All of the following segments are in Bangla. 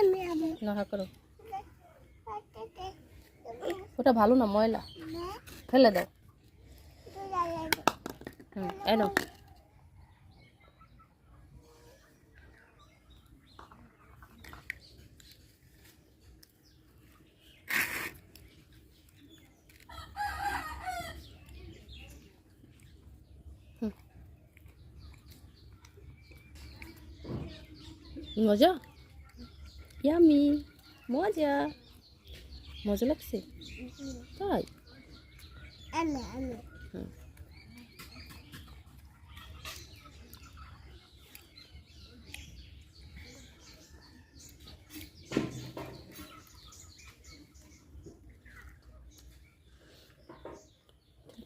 আমি আমি না হা করো। ওটা ভালো না ময়লা। ফেলে দাও। হুম। মজা? ইয়ামি মজা। মজা লাগছে? তাই? হুম।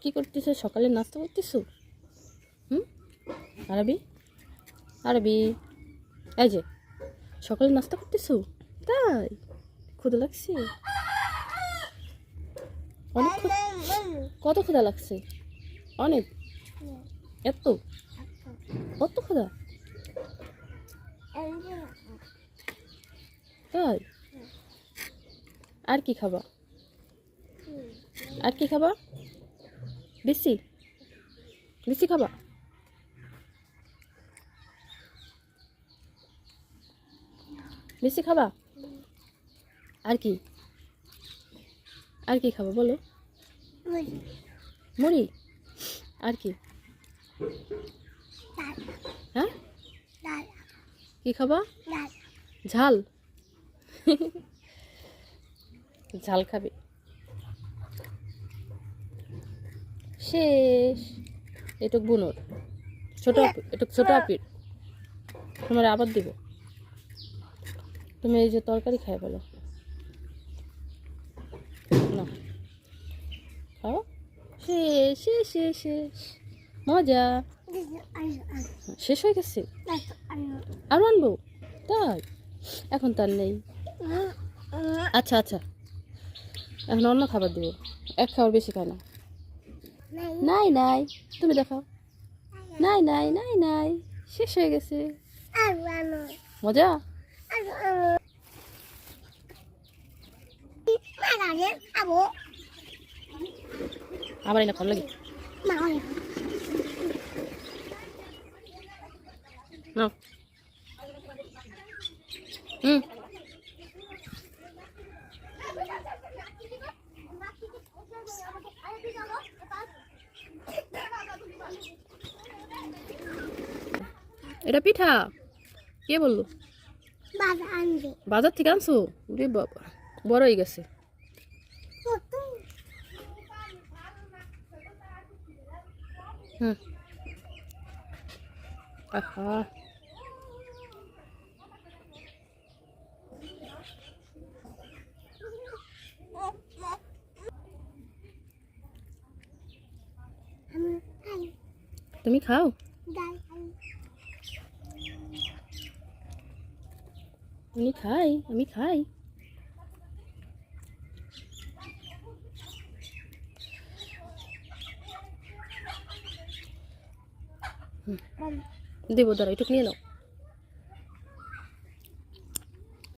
কি করতেছো? সকালে নাস্তা করতেছো? হুম? আরবি? আরবি। এই যে সকালে নাস্তা করতেছো? তাই? ক্ষুদা লাগছে? অনেক কত ক্ষুদা লাগছে? অনেক? এত? কত ক্ষুদা তাই? আর কি খাবা? আর কি খাবা? বেশি বেশি খাবা? বেশি খাবা? আর কি? আর কি খাবা বলো? মুড়ি। আর কি? হ্যাঁ? কি খাবা? ঝাল। ঝাল খাবে। শেষ। এটুক বুনোর। ছোট এটুক ছোট আপির তোমার আবার দিব। তুমি এই যে তরকারি খাই বলো। শেষ শেষ শেষ শেষ মজা। শেষ হয়ে গেছে? আরও আনব? তাই? এখন তার নেই। আচ্ছা আচ্ছা। এখন অন্য খাবার দেবো। এক খাবার বেশি খায় না। নাই নাই। তুমি দেখাও। নাই নাই নাই নাই। শেষ হয়ে গেছে। মজা? আবার এনে লাগে হুম। এটা পিঠা? কে বলল? বাজার থেকে আনছো? বাবা বড় হয়ে গেছে। হুম আহা আমি খাই তুমি খাও ডাল খাই আমি খাই আমি খাই দেবো দাঁড়া এটুকু নিয়ে নাও।